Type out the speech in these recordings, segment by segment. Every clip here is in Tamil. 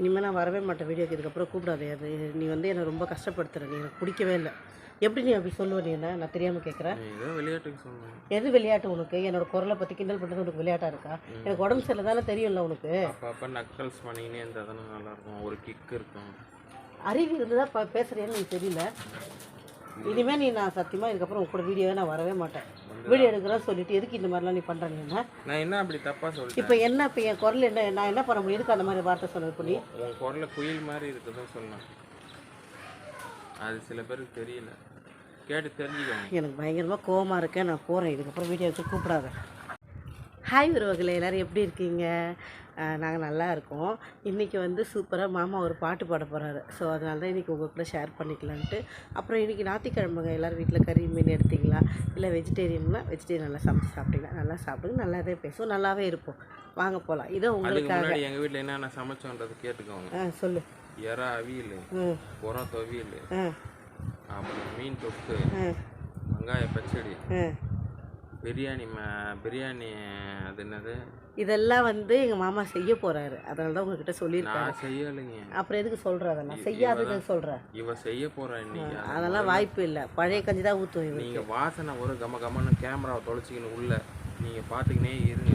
இனிமேல் நான் வரவே மாட்டேன் வீடியோக்கு இதுக்கப்புறம் கூப்பிடாதே. அது நீ வந்து என்னை ரொம்ப கஷ்டப்படுத்துற. நீ எனக்கு பிடிக்கவே இல்லை. எப்படி நீ அப்படி சொல்லுவ நீ என்ன? நான் தெரியாமல் கேட்குறேன் எது விளையாட்டு உனக்கு? என்னோட குரலை பற்றி கிண்டல் பண்ணுறது உனக்கு விளையாட்டா இருக்கா? எனக்கு உடம்பு சரியில்லை தானே தெரியும்ல உனக்கு. அப்போ நக்கல்ஸ் பண்ணிக்கினே இருந்தால் தானே நல்லாயிருக்கும். ஒரு கிக் இருக்கும். அறிவு இருந்ததா ப பேசுகிறேன்னு எனக்கு தெரியல. இனிமேல் நீ நான் சத்தியமாக இதுக்கப்புறம் உன் கூட வீடியோவே நான் வரவே மாட்டேன். வீடியோ எடுக்கிறேன்னு சொல்லிட்டு எதுக்கு இந்த மாதிரிலாம் நீ பண்ணுற நீ என்ன? நான் என்ன அப்படி தப்பாக சொல்லிட்டேன்? இப்போ என்ன இப்போ என் குரல் என்ன நான் என்ன பண்ண முடியும்? எதுக்கு அந்த மாதிரி வார்த்தை இப்போ நீ? உன் குரல்ல குயில் மாதிரி இருக்குதுன்னு சொன்னேன் அது சில பேருக்கு தெரியல. கேட்டு தெரிஞ்சுக்கோங்க. எனக்கு பயங்கரமாக கோவமாக இருக்கேன். நான் போகிறேன் இதுக்கப்புறம் வீடியோ எடுத்து கூப்பிடாத. ஹாய் உறவுகளே எல்லோரும் எப்படி இருக்கீங்க? நாங்கள் நல்லா இருக்கோம். இன்றைக்கி வந்து சூப்பராக மாமா ஒரு பாட்டு பாட போகிறாரு ஸோ அதனால தான் இன்றைக்கி உங்கள் கூட ஷேர் பண்ணிக்கலான்ட்டு. அப்புறம் இன்றைக்கி ஞாயிற்றுக்கிழமைங்க எல்லோரும் வீட்டில் கறி மீன் எடுத்தீங்களா? இல்லை வெஜிடேரியன்னா வெஜிடேரியன் நல்லா சமைச்சு சாப்பிட்டீங்களா? நல்லா சாப்பிடுங்க நல்லாவே பேசுவோம் நல்லாவே இருப்போம். வாங்க போகலாம் இதோ உங்களுக்காக முன்னாடி எங்கள் வீட்டில் என்னென்ன சமைச்சோன்றது கேட்டுக்கோங்க. ஆ சொல்லு. எறா அவியல் ம் புறம் துவியல் அப்புறம் மீன் தொக்கு வெங்காய பச்சடி ஆ. பிரியாணி பிரியாணி அது என்னது? இதெல்லாம் வந்து எங்கள் மாமா செய்ய போகிறாரு அதனால தான் உங்ககிட்ட சொல்லியிருக்காரு. நான் செய்யலைங்க. அப்புறம் எதுக்கு சொல்கிற அதெல்லாம்? செய்யாதது சொல்கிற இவ செய்ய இன்னைக்கு. அதெல்லாம் வாய்ப்பு இல்லை. பழைய கஞ்சி தான் ஊற்றுவோம் இவன் நீங்க வாசனை ஒரு கம கமன்னு கேமராவை தொலைச்சிக்கின்னு உள்ள நீங்க பாத்துக்கினே இருங்க.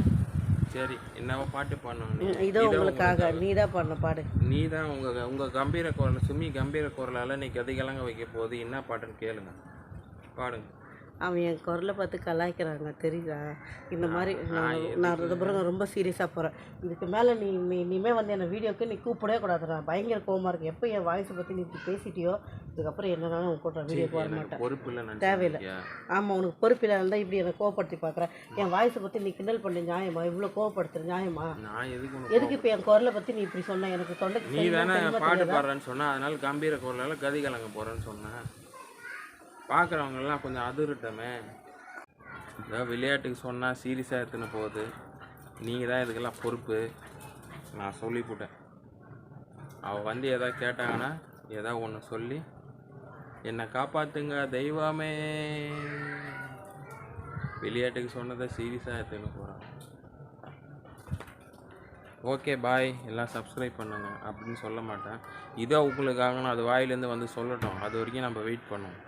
சரி என்னவோ பாட்டு பண்ணணும் இதோ உங்களுக்காக. நீ தான் பண்ண பாடு. நீ தான் உங்க உங்க கம்பீர குரல் சுமி கம்பீர குரலால நீ கதிகலங்க வைக்க போகுது. என்ன பாட்டுன்னு கேளுங்க. பாடுங்க. அவன் என் குரலை பார்த்து கலாய்க்கிறாங்க தெரியுதா? இந்த மாதிரி நான் நான் பிறகு ரொம்ப சீரியஸாக போகிறேன் இதுக்கு மேலே நீ நீ இனிமேல் வந்து என்னை வீடியோக்கு நீ கூப்பிடவே கூடாது நான் பயங்கர கோவமாக இருக்கு. எப்போ என் வாய்ஸை பற்றி நீ இப்படி பேசிட்டியோ இதுக்கப்புறம் என்னன்னாலும் உன் கூட வீடியோக்கு வர மாட்டேன். பொறுப்பு தேவையில்லை. ஆமாம் உனக்கு பொறுப்பில் இருந்தால் இப்படி என்னை கோவப்படுத்தி பார்க்குறேன் என் வாய்ஸை பற்றி நீ கிண்டல் பண்ண நியாயமா? இவ்வளோ கோவப்படுத்துற நியாயமா? நான் எதுக்கு இப்போ என் குரலை பற்றி நீ இப்படி சொன்ன? எனக்கு தொண்டைக்கு நீ தெரியுமா பாட்டு? பாடுறேன்னு சொன்னா. அதனால கம்பீர குரலால கதி கலங்க போறேன்னு சொன்னேன் பார்க்குறவங்கெல்லாம் கொஞ்சம் அதிருட்டமே. ஏதோ விளையாட்டுக்கு சொன்னால் சீரியஸாக எடுத்துன்னு போகுது. நீங்கள் தான் இதுக்கெல்லாம் பொறுப்பு. நான் சொல்லிவிட்டேன் அவள் வந்து எதாவது கேட்டாங்கன்னா ஏதாவது ஒன்று சொல்லி என்னை காப்பாற்றுங்க தெய்வமே. விளையாட்டுக்கு சொன்னதை சீரியஸாக எடுத்துன்னு போகிறான் ஓகே பாய் எல்லாம் சப்ஸ்கிரைப் பண்ணுங்கள் அப்படின்னு சொல்ல மாட்டேன். இதோ உங்களுக்காக நான் அது வாயிலேருந்து வந்து சொல்லட்டும். அது வரைக்கும் நம்ம வெயிட் பண்ணுவோம்.